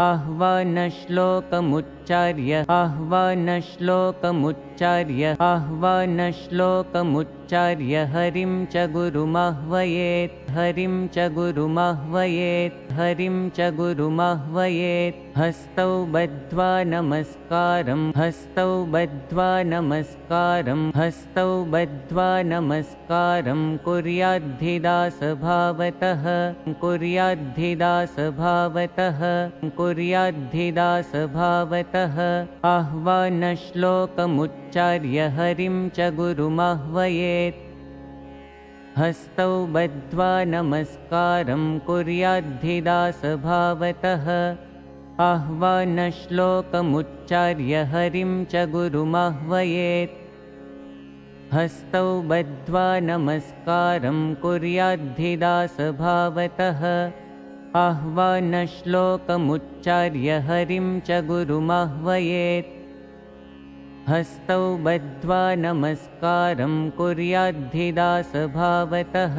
आह्वानश्लोकमुच्चार्य आह्वानश्लोकमुच्चार्य आह्वानश्लोकमुच्चार्य। हरिं च गुरुमाह्वयेत् हरिं च गुरुमाह्वयेत् हरिं च गुरुमाह्वयेत्। हस्तौ बद्ध्वा नमस्कारं हस्तौ बद्ध्वा नमस्कारं हस्तौ बद्ध्वा नमस्कारं। कुर्याद्धिदासभावतः कुर्याद्धिदासभावतः कुर्याद्धिदासभावतः आह्वानश्लोकमुच्चार्य हरिं च गुरुमाह्वयेत्। हस्तौ बद्ध्वा नमस्कारं कुर्याद्धिदासभावतः आह्वानश्लोकमुच्चार्य हरिं च गुरुमाह्वयेत्। हस्तौ बद्ध्वा नमस्कारं कुर्याद्धिदासभावतः आह्वानश्लोकमुच्चार्य हरिं च गुरुमाह्वयेत्। हस्तौ बद्ध्वा नमस्कारं कुर्याद्धिदासभावतः